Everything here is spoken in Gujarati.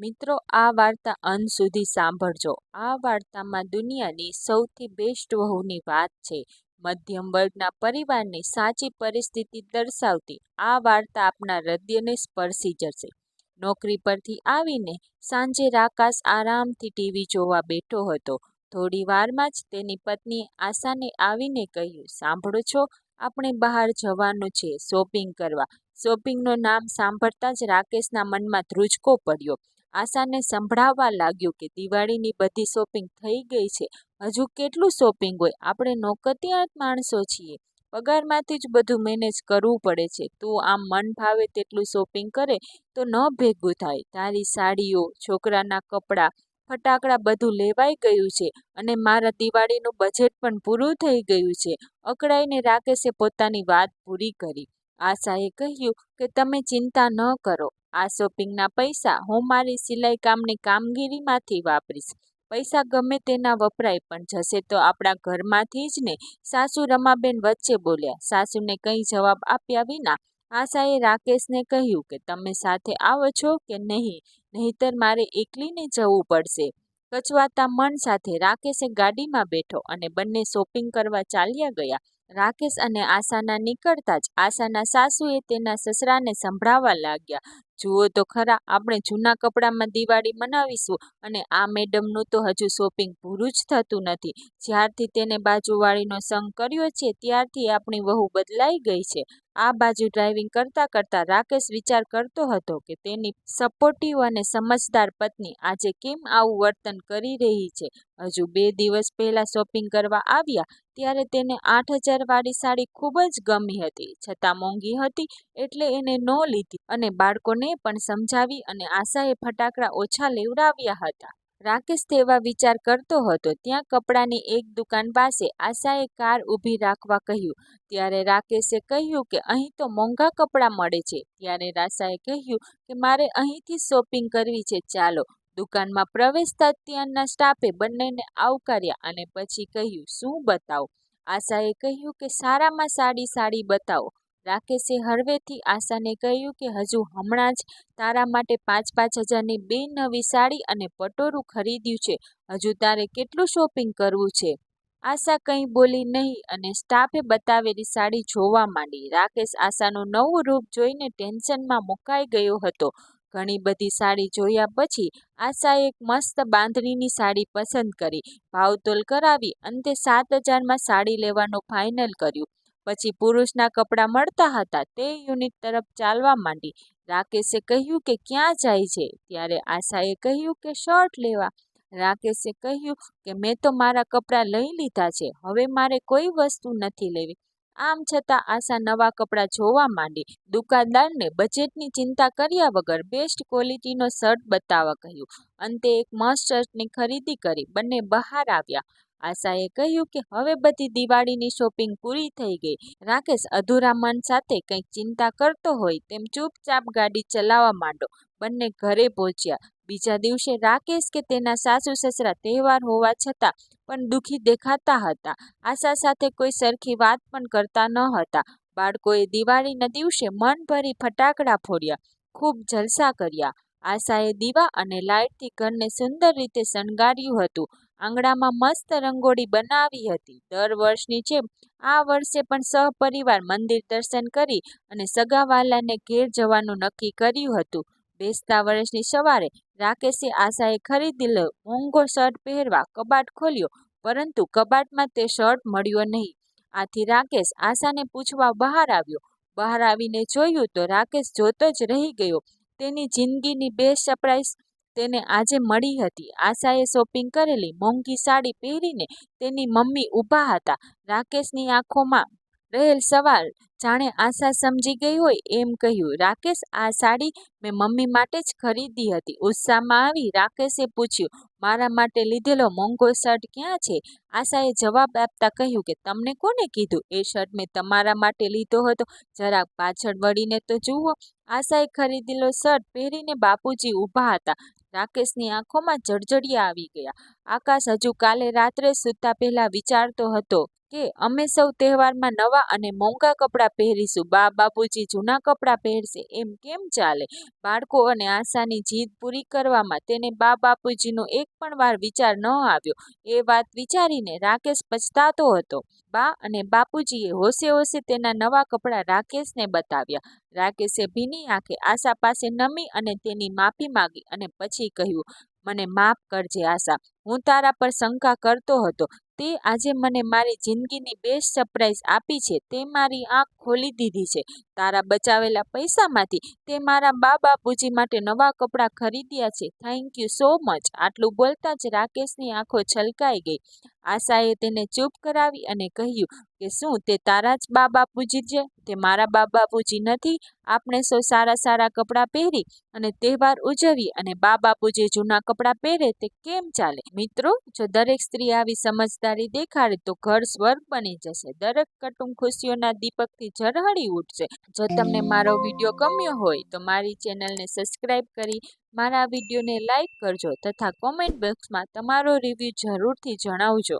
મિત્રો, આ વાર્તા અંત સુધી સાંભળજો. આ વાર્તામાં દુનિયાની સૌથી બેસ્ટ વહુની વાત છે. મધ્યમ વર્ગના પરિવારની સાચી પરિસ્થિતિ દર્શાવતી આ વાર્તા આપના હૃદયને સ્પર્શી જશે. નોકરી પરથી આવીને સાંજે રાકાશ આરામથી ટીવી જોવા બેઠો હતો. થોડી વારમાં જ તેની પત્ની આશાને આવીને કહ્યું, સાંભળો છો, આપણે બહાર જવાનું છે, શોપિંગ કરવા. શોપિંગનું નામ સાંભળતા જ રાકેશના મનમાં ધ્રુજકો પડ્યો. આશાને સંભળાવવા લાગ્યું કે દિવાળીની બધી શોપિંગ થઈ ગઈ છે. હજુ કેટલું શોપિંગ હોય? આપણે નોકતિયાત માણસો છીએ. પગારમાંથી જ બધું મેનેજ કરવું પડે છે. તું આમ મન ભાવે તેટલું શોપિંગ કરે તો ન ભેગું થાય. તારી સાડીઓ, છોકરાના કપડાં, ફટાકડા બધું લેવાઈ ગયું છે અને મારા દિવાળીનું બજેટ પણ પૂરું થઈ ગયું છે. અકળાઈને રાકેશે પોતાની વાત પૂરી કરી. આશાએ કહ્યું કે તમે ચિંતા ન કરો. આ શોપિંગના પૈસા હું મારી સિલાઈ કામની કામગીરીમાંથી વાપરીશ. પૈસા ગમે તેના વપરાય પણ જશે તો આપણા ઘરમાંથી જ ને સાસુ રમાબેન વચ્ચે બોલ્યા. સાસુને કંઈ જવાબ આપ્યા વિના આશાએ રાકેશને કહ્યું કે, તમે સાથે આવો છો કે નહીં? નહીતર મારે એકલીને જવું પડશે. કચવાતા મન સાથે રાકેશે ગાડીમાં બેઠો અને બંને શોપિંગ કરવા ચાલ્યા ગયા. રાકેશ અને આશાના નીકળતા જ આશાના સાસુએ તેના સસરાને સંભળાવવા લાગ્યા. જુઓ તો ખરા, આપણે જૂના કપડામાં દિવાળી મનાવીશું અને આ મેડમનું તો હજુ શોપિંગ પૂરું જ થતું નથી. જ્યારથી તેને બાજુવાળીનો સંગ કર્યો છે, ત્યારથી આપણી વહુ બદલાઈ ગઈ છે. આ બાજુ ડ્રાઇવિંગ કરતા કરતા રાકેશ વિચાર કરતો હતો કે તેની સપોર્ટિવ અને સમજદાર પત્ની આજે કેમ આવું વર્તન કરી રહી છે. હજુ બે દિવસ પહેલા શોપિંગ કરવા આવ્યા ત્યારે તેને આઠ હજારવાળી સાડી ખૂબ જ ગમી હતી. છતાં મોંઘી હતી એટલે એને ન લીધી અને બાળકોને પણ સમજાવી અને આશાએ ફટાકડા ઓછા લેવડાવ્યા હતા. રાકેશ તેવા વિચાર કરતો હતો, ત્યાં કપડાની એક દુકાન પાસે આશાએ કાર ઊભી રાખવા કહ્યું. ત્યારે રાકેશે કહ્યું કે, અહીં તો મોંઘા કપડાં મળે છે. ત્યારે આશાએ કહ્યું કે, મારે અહીંથી શોપિંગ કરવી છે, ચાલો. દુકાનમાં પ્રવેશતા ત્યાંના સ્ટાફે બંનેને આવકાર્યા અને પછી કહ્યું, શું બતાવો? આશાએ કહ્યું કે, સારામાં સાડી સાડી બતાવો. રાકેશે હળવેથી આશાને કહ્યું કે, હજુ હમણાં જ તારા માટે પાંચ પાંચ હજારની બે નવી સાડી અને પટોરું ખરીદ્યું છે. હજુ તારે કેટલું શોપિંગ કરવું છે? આશા કંઈ બોલી નહીં અને સ્ટાફે બતાવેલી સાડી જોવા માંડી. રાકેશ આશાનું નવું રૂપ જોઈને ટેન્શનમાં મુકાઈ ગયો હતો. ઘણી બધી સાડી જોયા પછી આશાએ એક મસ્ત બાંધણીની સાડી પસંદ કરી. ભાવતોલ કરાવી અંતે સાત હજારમાં સાડી લેવાનું ફાઇનલ કર્યું. પછી પુરુષના કપડાં મળતા હતા તે યુનિટ તરફ ચાલવા માંડી. રાકેશે કહ્યું કે ક્યાં જાય છે? ત્યારે આશાએ કહ્યું કે શર્ટ લેવા. રાકેશે કહ્યું કે મેં તો મારા કપડાં લઈ લીધા છે, હવે મારે કોઈ વસ્તુ નથી લેવી. આમ છતાં આશા નવા કપડાં જોવા માંડી. દુકાનદારને બજેટની ચિંતા કર્યા વગર બેસ્ટ ક્વોલિટીનો શર્ટ બતાવવા કહ્યું. અંતે એક મસ્ત શર્ટની ખરીદી કરી બંને બહાર આવ્યા. આશાએ કહ્યું કે હવે બધી દિવાળીની શોપિંગ પૂરી થઈ ગઈ. રાકેશ અધૂરા મન સાથે કંઈક ચિંતા કરતો હોય તેમ ચૂપચાપ ગાડી ચલાવવા માંડો બંને ઘરે પહોંચ્યા. બીજા દિવસે રાકેશ કે તેના સાસુ સસરા તહેવાર હોવા છતાં પણ દુઃખી દેખાતા હતા. આશા સાથે કોઈ સરખી વાત પણ કરતા ન હતા. બાળકોએ દિવાળીના દિવસે મન ભરી ફટાકડા ફોડ્યા. ખૂબ જલસા કર્યા. આશાએ દીવા અને લાઇટથી ઘરને સુંદર રીતે શણગાર્યું હતું. આંગણામાં મસ્ત રંગોળી બનાવી હતી. દર વર્ષની જેમ, આ વર્ષે પણ સહપરિવાર મંદિર દર્શન કરી અને સગાવાલાને ઘેર જવાનું નક્કી કર્યું હતું. બેસતા વર્ષની સવારે, રાકેશે આશાએ ખરીદેલો મોંઘો શર્ટ પહેરવા કબાટ ખોલ્યો, પરંતુ કબાટમાં તે શર્ટ મળ્યો નહીં. આથી રાકેશ આશાને પૂછવા બહાર આવ્યો. બહાર આવીને જોયું તો રાકેશ જોતો જ રહી ગયો. તેની જિંદગીની બે સરપ્રાઈઝ તેને આજે મળી હતી. આશાએ શોપિંગ કરેલી મોંઘી સાડી પહેરીને તેની મમ્મી ઊભા હતા. રાકેશની આંખોમાં રહેલ સવાલ, જાણે આશા સમજી ગઈ હોય એમ કહ્યું. રાકેશ, આ સાડી મેં મમ્મી માટે જ ખરીદી હતી. ઉત્સાહમાં આવી રાકેશે પૂછ્યું, મારા માટે લીધેલો મોંઘો શર્ટ ક્યાં છે? આશાએ જવાબ આપતા કહ્યું કે, તમને કોને કીધું? એ શર્ટ મેં તમારા માટે લીધો હતો. જરાક પાછળ વળીને તો જુઓ. આશાએ ખરીદેલો શર્ટ પહેરીને બાપુજી ઊભા હતા. રાકેશની આંખોમાં જળજળિયા આવી ગયા. આકાશ હજુ કાલે રાત્રે સૂતા પહેલા વિચારતો હતો કે અમે સૌ તહેવારમાં નવા અને મોંઘા કપડાં પહેરીશું. બા બાપુજી જૂના કપડાં પહેરશે. એમ કેમ ચાલે? બાળકો અને આશાની જીદ પૂરી કરવામાં તેને બા બાપુજીનો એક પણ વાર વિચાર ન આવ્યો. એ વાત વિચારીને રાકેશ પછતાતો હતો. બા અને બાપુજીએ હોશે હોશે તેના નવા કપડાં રાકેશને બતાવ્યા. રાકેશે ભીની આંખે આશા પાસે નમી અને તેની માફી માંગી અને પછી કહ્યું, મને માફ કરજે આશા. હું તારા પર શંકા કરતો હતો. તે આજે મને મારી જિંદગીની બેસ્ટ સરપ્રાઈઝ આપી છે. તે મારી આંખ ખોલી દીધી છે. તારા બચાવેલા પૈસામાંથી તે મારા બા બાપુજી માટે નવા કપડાં ખરીદ્યા છે. થેન્ક યુ સો મચ આટલું બોલતા જ રાકેશની આંખો છલકાઈ ગઈ. આશાએ તેને ચૂપ કરાવી અને કહ્યું કે શું તે તારા જ બા બાપુજી છે? તે મારા બા બાપુજી નથી. આપણે સૌ સારા સારા કપડાં પહેરી અને તહેવાર ઉજવી અને બા બાપુજી જૂના કપડાં પહેરે તે કેમ ચાલે? મિત્રો, જો દરેક સ્ત્રી આવી સમજદારી દેખાડે તો ઘર સ્વર્ગ બની જશે. દરેક કટુંબ ખુશીઓના દીપકથી ઝરહળી ઉઠશે. જો તમને મારો વીડિયો ગમ્યો હોય તો મારી ચેનલને સબસ્ક્રાઈબ કરી મારા વિડીયોને લાઈક કરજો તથા કોમેન્ટ બોક્સમાં તમારો રિવ્યૂ જરૂરથી જણાવજો.